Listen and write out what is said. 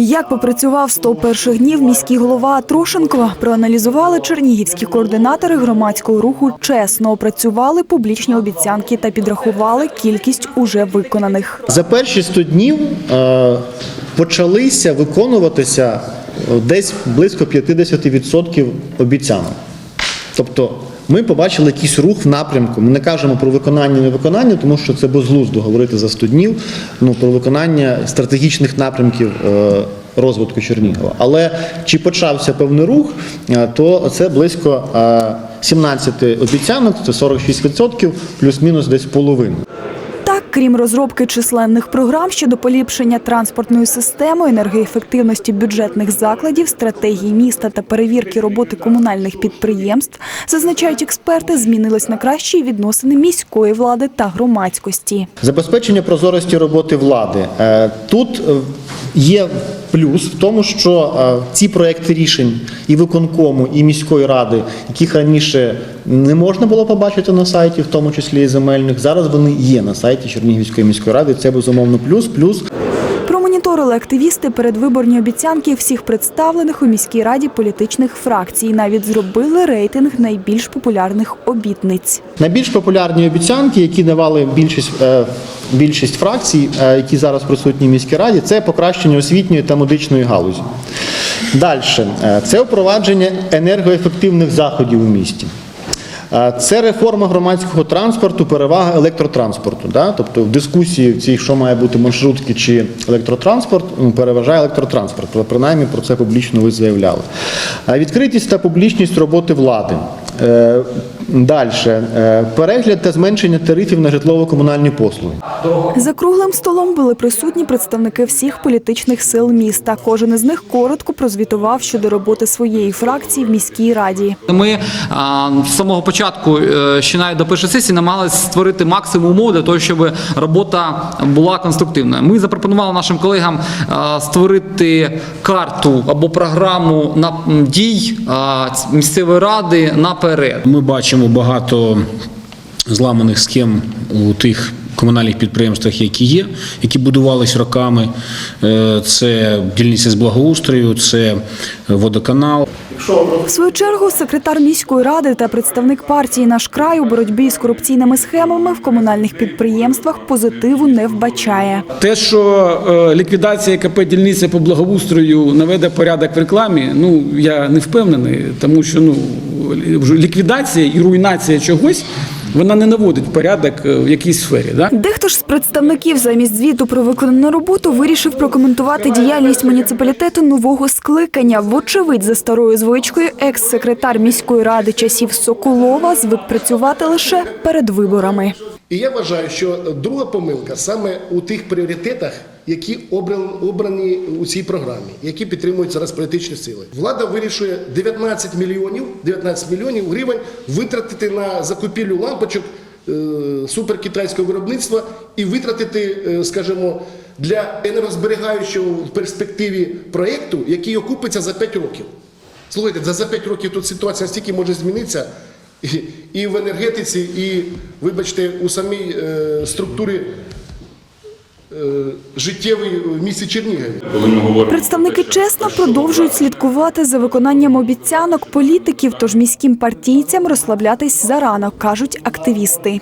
Як попрацював 100 перших днів міський голова Трошенко, проаналізували чернігівські координатори громадського руху чесно, опрацювали публічні обіцянки та підрахували кількість уже виконаних. За перші 100 днів е, почалися виконуватися е, десь близько 50% обіцянок. Тобто ми побачили якийсь рух в напрямку. Ми не кажемо про виконання невиконання, тому що це безглуздо говорити за 100 днів ну, про виконання стратегічних напрямків е, розвитку Чернігова. Але чи почався певний рух, е, то це близько е, 17 обіцянок, це 46%, плюс-мінус десь половину. Крім розробки численних програм щодо поліпшення транспортної системи, енергоефективності бюджетних закладів, стратегії міста та перевірки роботи комунальних підприємств, зазначають експерти, змінились на кращі відносини міської влади та громадськості. Забезпечення прозорості роботи влади. Е, Тут е, є плюс в тому, що е, ці проекти рішень і виконкому, і міської ради, яких раніше не можна було побачити на сайті, в тому числі і земельних, зараз вони є на сайті Чернігівської міської ради. Це безумовно плюс. Плюс Промоніторили активісти передвиборні обіцянки всіх представлених у міській раді політичних фракцій. Навіть зробили рейтинг найбільш популярних обітниць. Найбільш популярні обіцянки, які давали більшість, е, більшість фракцій, е, які зараз присутні в міській раді, це покращення освітньої та медичної галузі. Далі це впровадження енергоефективних заходів у місті. Це реформа громадського транспорту, перевага електротранспорту. Да? Тобто в дискусії в цій, що має бути маршрутки чи електротранспорт, ну, переважає електротранспорт. Але принаймні про це публічно ви заявляли. Відкритість та публічність роботи влади. Далі. Перегляд та зменшення тарифів на житлово-комунальні послуги. За круглим столом були присутні представники всіх політичних сил міста. Кожен із них коротко прозвітував щодо роботи своєї фракції в міській раді. Ми а, з самого початку, е, ще навіть до першої сесії, намагалися створити максимум умов для того, щоб робота була конструктивною. Ми запропонували нашим колегам а, створити карту або програму на дій а, місцевої ради наперед. Ми бачимо багато зламаних схем у тих комунальних підприємствах, які є, які будувались роками. Е, Це дільниця з благоустрою, це водоканал. В свою чергу секретар міської ради та представник партії Наш край у боротьбі з корупційними схемами в комунальних підприємствах позитиву не вбачає. Те, що е, ліквідація КП дільниця по благоустрою наведе порядок в рекламі, ну я не впевнений, тому що ну ліквідація і руйнація чогось вона не наводить порядок е, в якійсь сфері. Да? Дехто ж з представників замість звіту про виконану роботу вирішив прокоментувати діяльність муніципалітету нового скликання. Вочевидь, за старою звичкою, екс-секретар міської ради часів Соколова звик працювати лише перед виборами. І я вважаю, що друга помилка саме у тих пріоритетах, які обрані, у цій програмі, які підтримують зараз політичні сили. Влада вирішує 19 мільйонів, 19 мільйонів гривень витратити на закупівлю лампочок е, суперкитайського виробництва і витратити, е, скажімо, для енергозберігаючого в перспективі проєкту, який окупиться за 5 років. Слухайте, за 5 років тут ситуація настільки може змінитися і, і в енергетиці, і, вибачте, у самій е, структурі е, життєвій в місті Чернігові. Представники чесно продовжують слідкувати за виконанням обіцянок політиків, тож міським партійцям розслаблятись зарано, кажуть активісти.